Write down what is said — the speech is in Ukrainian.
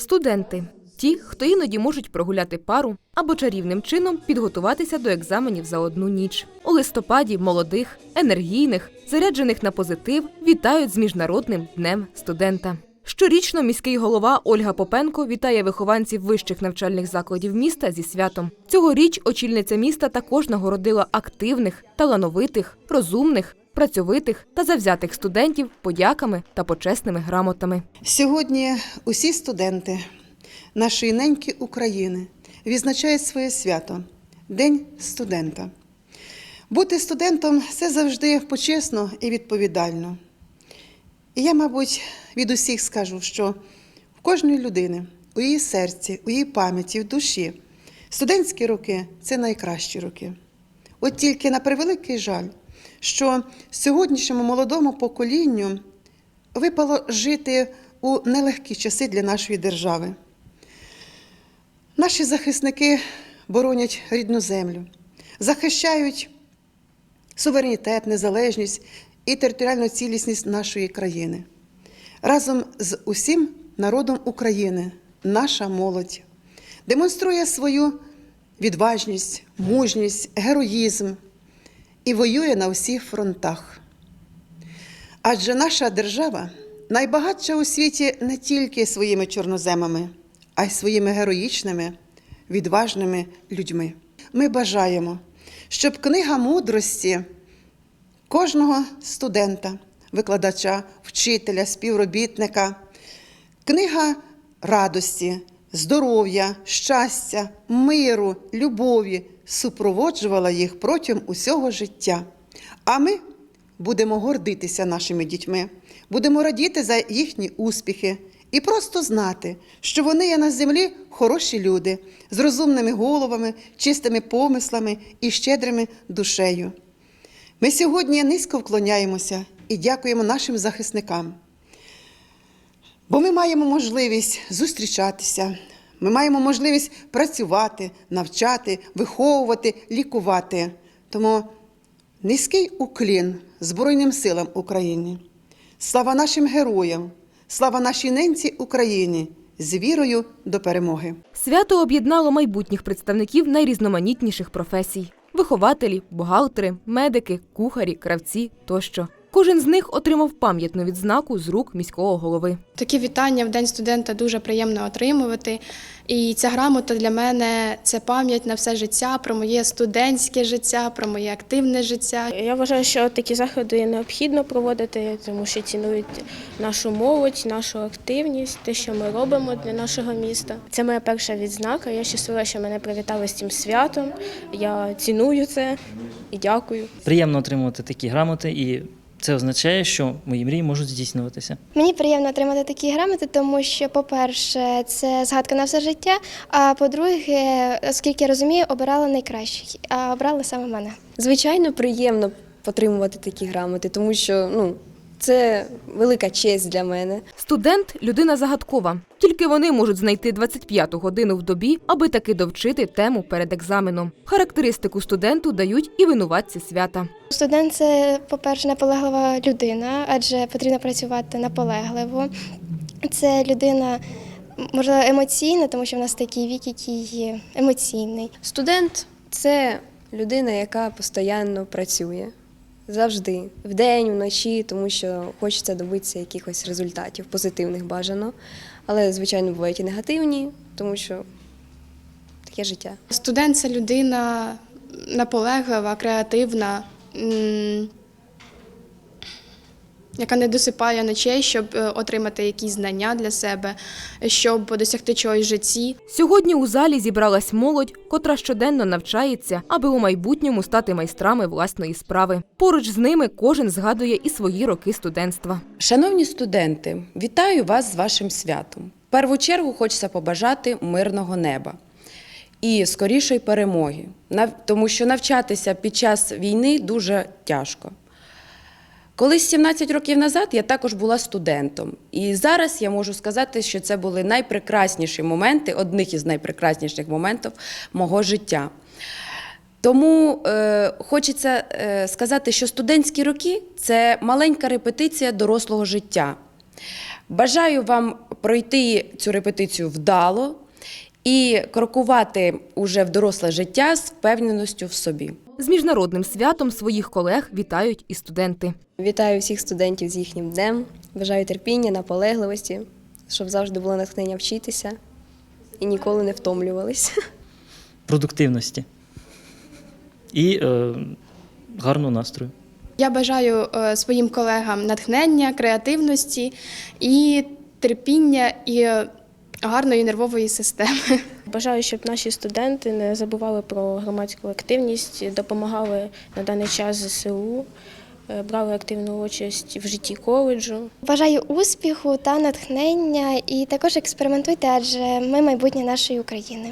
Студенти ті, хто іноді можуть прогуляти пару або чарівним чином підготуватися до екзаменів за одну ніч. У листопаді молодих, енергійних, заряджених на позитив вітають з міжнародним днем студента. Щорічно міський голова Ольга Попенко вітає вихованців вищих навчальних закладів міста зі святом. Цьогоріч очільниця міста також нагородила активних, талановитих, розумних, працьовитих та завзятих студентів подяками та почесними грамотами. Сьогодні усі студенти нашої неньки України відзначають своє свято День студента. Бути студентом це завжди почесно і відповідально. І я, мабуть, від усіх скажу, що в кожної людини, у її серці, у її пам'яті, в душі студентські роки це найкращі роки. От тільки на превеликий жаль, що сьогоднішньому молодому поколінню випало жити у нелегкі часи для нашої держави. Наші захисники боронять рідну землю, захищають суверенітет, незалежність і територіальну цілісність нашої країни. Разом з усім народом України наша молодь демонструє свою відважність, мужність, героїзм і воює на всіх фронтах. Адже наша держава найбагатша у світі не тільки своїми чорноземами, а й своїми героїчними, відважними людьми. Ми бажаємо, щоб книга мудрості кожного студента, викладача, вчителя, співробітника, книга радості, здоров'я, щастя, миру, любові супроводжувала їх протягом усього життя. А ми будемо гордитися нашими дітьми, будемо радіти за їхні успіхи і просто знати, що вони є на землі хороші люди з розумними головами, чистими помислами і щедрими душею. Ми сьогодні низько вклоняємося і дякуємо нашим захисникам. Бо ми маємо можливість зустрічатися, ми маємо можливість працювати, навчати, виховувати, лікувати. Тому низький уклін Збройним силам України. Слава нашим героям, слава нашій ненці Україні з вірою до перемоги. Свято об'єднало майбутніх представників найрізноманітніших професій: вихователі, бухгалтери, медики, кухарі, кравці тощо. Кожен з них отримав пам'ятну відзнаку з рук міського голови. Такі вітання в День студента дуже приємно отримувати. І ця грамота для мене це пам'ять на все життя про моє студентське життя, про моє активне життя. Я вважаю, що такі заходи необхідно проводити, тому що цінують нашу молодь, нашу активність, те, що ми робимо для нашого міста. Це моя перша відзнака. Я щаслива, що мене привітали з цим святом. Я ціную це і дякую. Приємно отримувати такі грамоти, і це означає, що мої мрії можуть здійснюватися. Мені приємно отримати такі грамоти, тому що, по-перше, це згадка на все життя. А по-друге, оскільки я розумію, обирала найкращих, а обрали саме мене. Звичайно, приємно отримувати такі грамоти, тому що ну, це велика честь для мене. Студент людина загадкова. Тільки вони можуть знайти 25-ту годину в добі, аби таки довчити тему перед екзаменом. Характеристику студенту дають і винуватці свята. Студент це, по-перше, наполеглива людина, адже потрібно працювати наполегливо. Це людина, можливо, емоційна, тому що в нас такий вік, який емоційний. Студент це людина, яка постійно працює. Завжди, вдень, вночі, тому що хочеться добитися якихось результатів, позитивних бажано. Але, звичайно, бувають і негативні, тому що таке життя. Студент це людина наполеглива, креативна, яка не досипає ночей, щоб е, отримати якісь знання для себе, щоб досягти чогось в житті. Сьогодні у залі зібралась молодь, котра щоденно навчається, аби у майбутньому стати майстрами власної справи. Поруч з ними кожен згадує і свої роки студентства. Шановні студенти, вітаю вас з вашим святом. В першу чергу хочеться побажати мирного неба і скорішої перемоги, тому що навчатися під час війни дуже тяжко. Колись 17 років назад я також була студентом, і зараз я можу сказати, що це були найпрекрасніші моменти, одних із найпрекрасніших моментів мого життя. Тому е, хочеться е, сказати, що студентські роки це маленька репетиція дорослого життя. Бажаю вам пройти цю репетицію вдало і крокувати уже в доросле життя з впевненістю в собі. З міжнародним святом своїх колег вітають і студенти. Вітаю всіх студентів з їхнім днем. Бажаю терпіння, наполегливості, щоб завжди було натхнення вчитися і ніколи не втомлювались. Продуктивності і е, гарного настрою. Я бажаю е, своїм колегам натхнення, креативності і терпіння і е, гарної нервової системи. Бажаю, щоб наші студенти не забували про громадську активність, допомагали на даний час ЗСУ, е, брали активну участь в житті коледжу. Бажаю успіху та натхнення, і також експериментуйте, адже ми майбутнє нашої України.